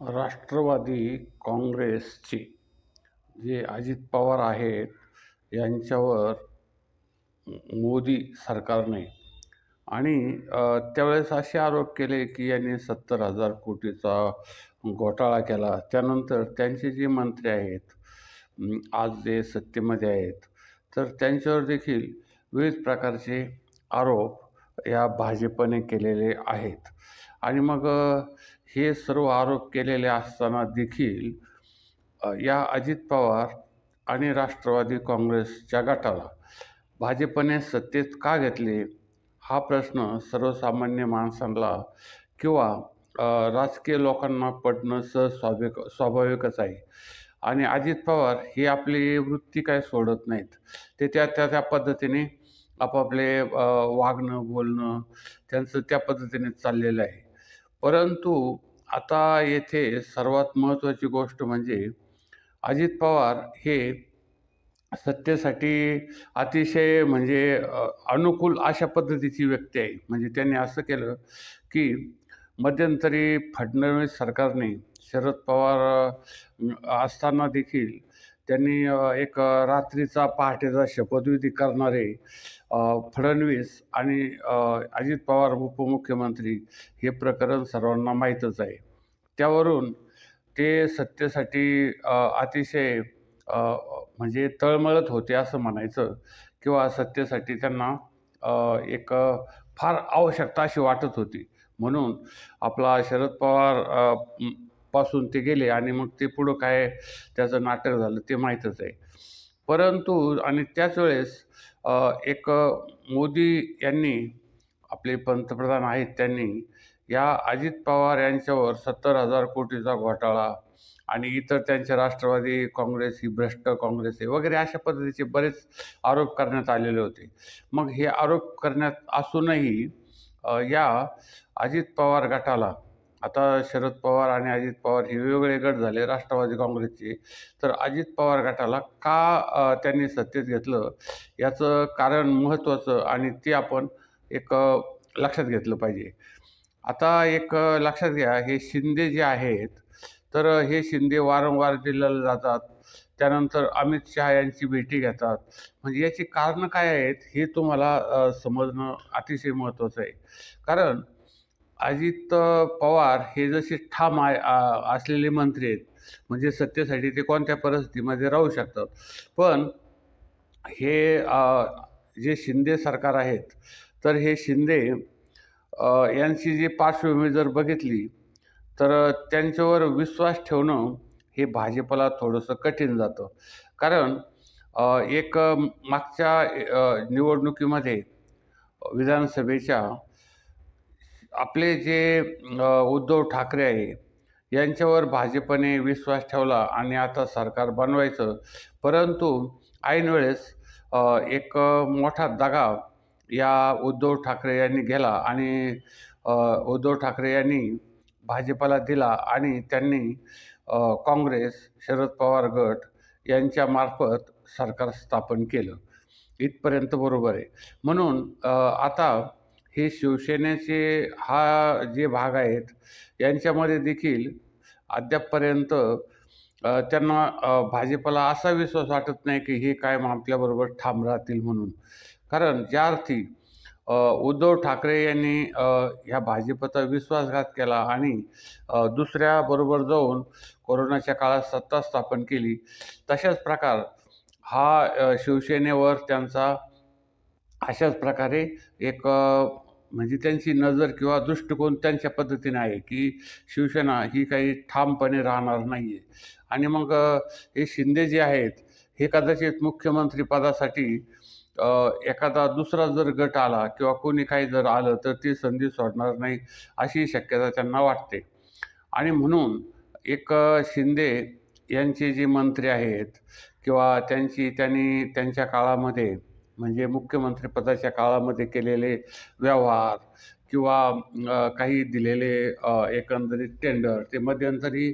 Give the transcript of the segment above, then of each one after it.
राष्ट्रवादी काँग्रेसचे. जे अजित पवार आहेत यांच्यावर मोदी सरकारने. आणि त्यावेळेस असे आरोप केले की यांनी सत्तर हजार कोटीचा घोटाळा केला. त्यानंतर त्यांचे जे मंत्री आहेत आज जे सत्तेमध्ये आहेत तर त्यांच्यावर देखील विविध प्रकारचे आरोप या भाजपने केलेले आहेत. आणि मग हे सर्व आरोप केलेले असताना देखील या अजित पवार आणि राष्ट्रवादी काँग्रेसच्या गटाला भाजपने सत्तेत का घेतले? हा प्रश्न सर्वसामान्य माणसांना किंवा राजकीय लोकांना पडणं सहस्वाभिक स्वाभाविकच आहे. आणि अजित पवार ही आपली वृत्ती काय सोडत नाहीत? ते त्या त्या त्या पद्धतीने आपापले वागणं बोलणं त्यांचं त्या पद्धतीने चाललेलं आहे. परंतु आता येथे सर्वात महत्त्वाची गोष्ट म्हणजे अजित पवार हे सत्तेसाठी अतिशय म्हणजे अनुकूल अशा पद्धतीची व्यक्ती आहे. म्हणजे त्यांनी असं केलं की मध्यंतरी फडणवीस सरकारने शरद पवार असताना देखील त्यांनी एक रात्रीचा पहाटेचा शपथविधी करणारे फडणवीस आणि अजित पवार उपमुख्यमंत्री हे प्रकरण सर्वांना माहीतच आहे. त्यावरून ते सत्तेसाठी अतिशय म्हणजे तळमळत होते असं म्हणायचं किंवा सत्तेसाठी त्यांना एक फार आवश्यकता अशी वाटत होती. म्हणून आपला शरद पवार पासून ते गेले आणि मग ते पुढं काय त्याचं नाटक झालं ते माहीतच आहे. परंतु आणि त्याच वेळेस एक मोदी यांनी आपले पंतप्रधान आहेत त्यांनी या अजित पवार यांच्यावर सत्तर हजार कोटीचा घोटाळा आणि इतर त्यांचे राष्ट्रवादी काँग्रेस ही भ्रष्ट काँग्रेस आहे वगैरे अशा पद्धतीचे बरेच आरोप करण्यात आलेले होते. मग हे आरोप करण्यात असूनही या अजित पवार गटाला आता शरद पवार आणि अजित पवार हे वेगवेगळे गट झाले राष्ट्रवादी काँग्रेसचे. तर अजित पवार गटाला का त्यांनी सत्तेत घेतलं? याचं कारण महत्त्वाचं आणि ते आपण एक लक्षात घेतलं पाहिजे. आता एक लक्षात घ्या हे शिंदे जे आहेत तर हे शिंदे वारंवार जिल्ह्याला जातात. त्यानंतर अमित शहा यांची भेटी घेतात. म्हणजे याची कारणं काय आहेत हे तुम्हाला समजणं अतिशय महत्त्वाचं आहे. कारण अजित पवार हे जसे ठाम आहे आ- असलेले मंत्री आहेत म्हणजे सत्तेसाठी ते कोणत्या परिस्थितीमध्ये राहू शकतात? पण हे जे शिंदे सरकार आहेत तर हे शिंदे यांची जी पार्श्वभूमी जर बघितली तर त्यांच्यावर विश्वास ठेवणं हे भाजपला थोडंसं कठीण जातं. कारण एक मागच्या निवडणुकीमध्ये विधानसभेच्या आपले जे उद्धव ठाकरे आहे यांच्यावर भाजपने विश्वास ठेवला आणि आता सरकार बनवायचं. परंतु ऐनवेळेस एक मोठा दगा या उद्धव ठाकरे यांनी गेला आणि उद्धव ठाकरे यांनी भाजपला दिला आणि त्यांनी काँग्रेस शरद पवार गट यांच्यामार्फत सरकार स्थापन केलं. इथपर्यंत बरोबर आहे. म्हणून आता हे शिवसेनेचे हा जे भाग आहेत यांच्यामध्ये देखील अद्यापपर्यंत त्यांना भाजपला असा विश्वास वाटत नाही की हे कायम आपल्याबरोबर ठाम राहतील म्हणून. कारण ज्या अर्थी उद्धव ठाकरे यांनी ह्या भाजपचा विश्वासघात केला आणि दुसऱ्याबरोबर जाऊन कोरोनाच्या काळात सत्ता स्थापन केली तशाच प्रकार हा शिवसेनेवर त्यांचा अशाच प्रकारे एक म्हणजे त्यांची नजर किंवा दृष्टिकोन त्यांच्या पद्धतीने आहे की शिवसेना ही काही ठामपणे राहणार नाही आहे आणि मग हे शिंदे जे आहेत हे कदाचित मुख्यमंत्रीपदासाठी पदासाठी एखादा दुसरा जर गट आला किंवा कोणी काही जर आलं तर ती संधी सोडणार नाही अशी शक्यता त्यांना वाटते. आणि म्हणून एक शिंदे यांचे जे मंत्री आहेत किंवा त्यांची त्यांनी त्यांच्या काळामध्ये म्हणजे मुख्यमंत्रीपदाच्या काळामध्ये केलेले व्यवहार किंवा काही दिलेले एकंदरीत टेंडर ते मध्यंतरी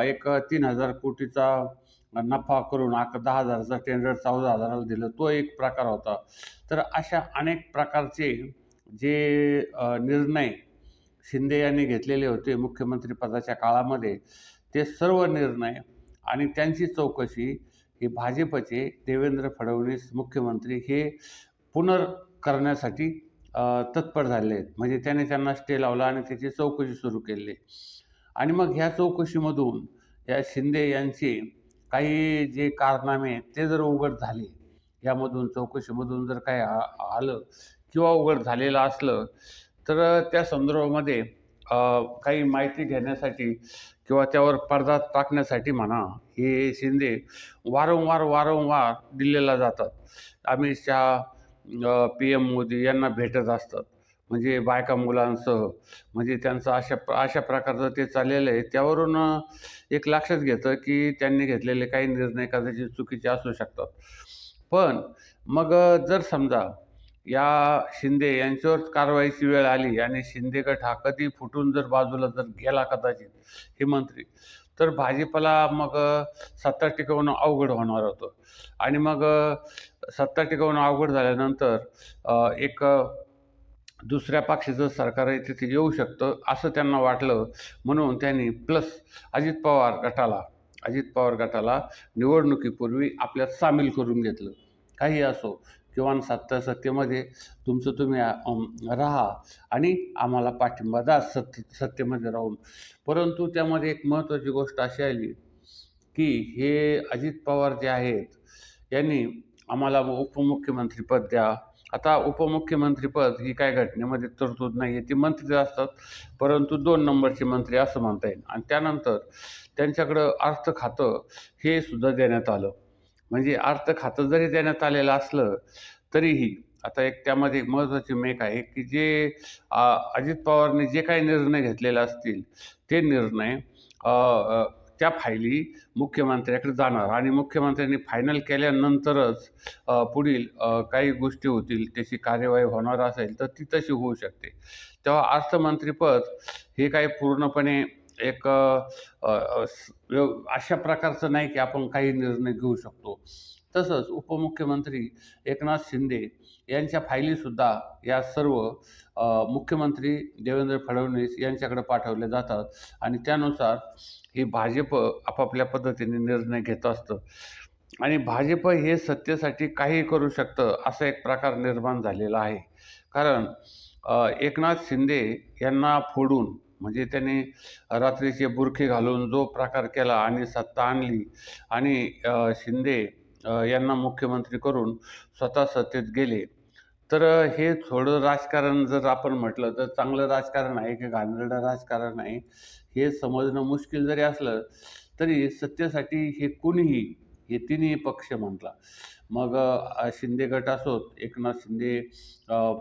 एक तीन हजार कोटीचा नफा करून आक दहा हजाराचा टेंडर चौदा हजाराला दिलं तो एक प्रकार होता. तर अशा अनेक प्रकारचे जे निर्णय शिंदे यांनी घेतलेले होते मुख्यमंत्रीपदाच्या काळामध्ये ते सर्व निर्णय आणि त्यांची चौकशी हे भाजपचे देवेंद्र फडणवीस मुख्यमंत्री हे पुनर् करण्यासाठी तत्पर झाले आहेत. म्हणजे त्याने त्यांना स्टे लावला आणि त्याची चौकशी सुरू केली. आणि मग ह्या चौकशीमधून या शिंदे यांचे काही जे कारनामे आहेत ते जर उघड झाले यामधून चौकशीमधून जर काही आ- आलं किंवा उघड झालेलं असलं तर त्या संदर्भामध्ये काही माहिती घेण्यासाठी किंवा त्यावर पडदा टाकण्यासाठी म्हणा हे शिंदे वारंवार वारंवार दिल्लीला जातात. अमित शहा पी एम मोदी यांना भेटत असतात. म्हणजे बायका मुलांसह म्हणजे त्यांचं अशा अशा प्रकारचं ते चाललेलं आहे. त्यावरून एक लक्षात घेतं की त्यांनी घेतलेले काही निर्णय कदाचित चुकीचे असू शकतात. पण मग जर समजा या शिंदे यांच्यावर कारवाईची वेळ आली आणि शिंदे गट हा कधी फुटून जर बाजूला जर गेला कदाचित हे मंत्री तर भाजीपाला मग सत्ता टिकवणं अवघड होणार होतं. आणि मग सत्ता टिकवणं अवघड झाल्यानंतर एक दुसऱ्या पक्षाचं सरकार आहे तिथे येऊ शकतं असं त्यांना वाटलं. म्हणून त्यांनी प्लस अजित पवार गटाला अजित पवार गटाला निवडणुकीपूर्वी आपल्यात सामील करून घेतलं. काही असो किंवा सत्ता सत्यमध्ये तुमचं तुम्ही राहा आणि आम्हाला पाठिंबा द्या सत्य सत्तेमध्ये राहून. परंतु त्यामध्ये एक महत्त्वाची गोष्ट अशी आली की हे अजित पवार जे आहेत यांनी आम्हाला उपमुख्यमंत्रीपद द्या. आता उपमुख्यमंत्रीपद ही काय घटनेमध्ये तरतूद नाही आहे ती मंत्री असतात. परंतु दोन नंबरचे मंत्री असं म्हणता येईल. आणि त्यानंतर त्यांच्याकडं अर्थ खातं हे सुद्धा देण्यात आलं. म्हणजे अर्थ खातं जरी देण्यात आलेलं असलं तरीही आता एक त्यामध्ये महत्त्वाची मेक आहे की जे अजित पवारने जे काही निर्णय घेतलेले असतील ते निर्णय त्या फायली मुख्यमंत्र्याकडे जाणार आणि मुख्यमंत्र्यांनी फायनल केल्यानंतरच पुढील काही गोष्टी होतील त्याची कार्यवाही होणार असेल तर ती तशी होऊ शकते. तेव्हा अर्थमंत्रीपद हे काही पूर्णपणे एक व्यव- अशा प्रकारचं नाही की आपण काही निर्णय घेऊ शकतो. तसंच उपमुख्यमंत्री एकनाथ शिंदे यांच्या फायलीसुद्धा या सर्व मुख्यमंत्री देवेंद्र फडणवीस यांच्याकडे पाठवल्या जातात आणि त्यानुसार ही भाजप आपापल्या पद्धतीने निर्णय घेत असतं. आणि भाजप हे सत्तेसाठी काही करू शकतं असा एक प्रकार निर्माण झालेला आहे. कारण एकनाथ शिंदे यांना फोडून म्हणजे त्यांनी रात्रीचे बुरखे घालून जो प्रकार केला आणि सत्ता आणली आणि शिंदे यांना मुख्यमंत्री करून स्वतः सत्तेत गेले. तर हे थोडं राजकारण जर आपण म्हटलं तर चांगलं राजकारण आहे की घाणेरडं राजकारण आहे हे समजणं मुश्किल जरी असलं तरी सत्तेसाठी हे कुणीही हे तिन्ही पक्ष म्हटला. मग शिंदे गट असोत एकनाथ शिंदे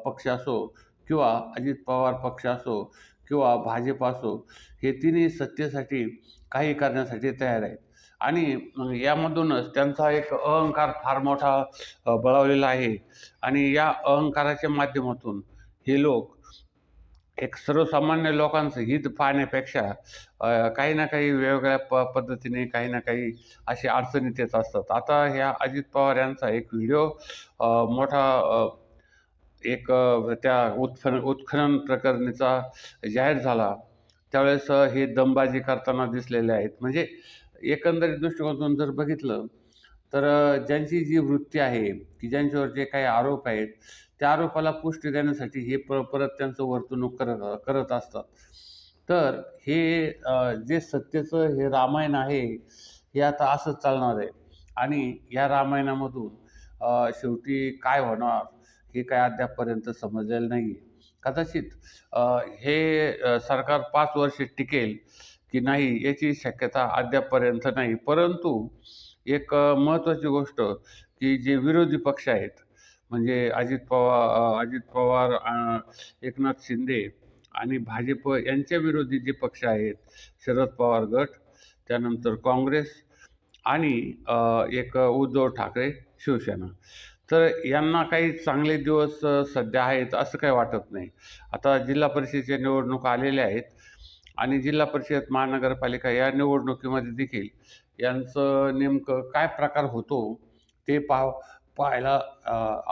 पक्ष असो किंवा अजित पवार पक्ष असो किंवा भाजप असो हे तिन्ही सत्तेसाठी काही करण्यासाठी तयार आहेत. आणि यामधूनच त्यांचा एक अहंकार फार मोठा बळावलेला आहे. आणि या अहंकाराच्या माध्यमातून हे लोक एक सर्वसामान्य लोकांचं हित पाहण्यापेक्षा काही ना काही वेगवेगळ्या प पद्धतीने काही ना काही अशी अडचणीत येत असतात. आता ह्या अजित पवार यांचा एक व्हिडिओ मोठा एक त्या उत्खन उत्खनन प्रकरणीचा जाहीर झाला. त्यावेळेस हे दमबाजी करताना दिसलेले आहेत. म्हणजे एकंदरीत दृष्टिकोनातून जर बघितलं तर ज्यांची जी वृत्ती आहे की ज्यांच्यावर जे काही आरोप आहेत त्या आरोपाला पुष्टी देण्यासाठी हे पर परत त्यांचं वर्तणूक करत करत असतात. तर हे जे सत्तेचं हे रामायण आहे हे आता असंच चालणार आहे. आणि या रामायणामधून शेवटी काय होणार? हे काय अद्यापपर्यंत समजलेलं नाही आहे कदाचित हे सरकार पाच वर्षे टिकेल की नाही याची शक्यता अद्यापपर्यंत नाही. परंतु एक महत्त्वाची गोष्ट की जे विरोधी पक्ष आहेत म्हणजे अजित पवार अजित पवार एकनाथ शिंदे आणि भाजप यांच्या विरोधी जे पक्ष आहेत शरद पवार गट त्यानंतर काँग्रेस आणि एक उद्धव ठाकरे शिवसेना. तर यांना काही चांगले दिवस सध्या आहेत असं काही वाटत नाही. आता जिल्हा परिषदेच्या निवडणुका आलेल्या आहेत आणि जिल्हा परिषद महानगरपालिका या निवडणुकीमध्ये देखील यांचं नेमकं काय प्रकार होतो ते पाव पाहायला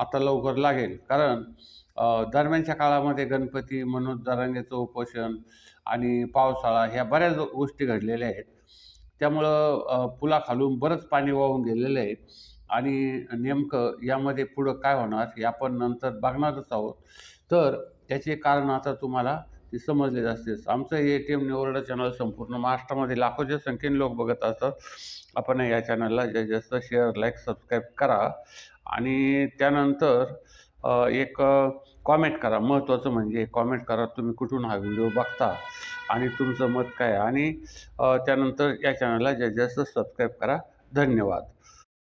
आता लवकर लागेल. कारण दरम्यानच्या काळामध्ये गणपती मनोज दरांगेचं उपोषण आणि पावसाळा ह्या बऱ्याच गोष्टी घडलेल्या आहेत. त्यामुळं पुलाखालून बरंच पाणी वाहून गेलेलं आहे. आणि नेमकं यामध्ये पुढं काय होणार हे आपण नंतर बघणारच आहोत. तर त्याचे कारण आता तुम्हाला ते समजलेच असतेच आमचं ए टी एम निवडा चॅनल संपूर्ण महाराष्ट्रामध्ये लाखोच्या संख्येने लोक बघत असतात. आपण या चॅनलला जास्तीत जास्त शेअर लाईक सबस्क्राईब करा. आणि त्यानंतर एक कॉमेंट करा. महत्त्वाचं म्हणजे कॉमेंट करा. तुम्ही कुठून हा व्हिडिओ बघता आणि तुमचं मत काय आहे. आणि त्यानंतर या चॅनलला जास्तीत जास्त सबस्क्राईब करा. धन्यवाद.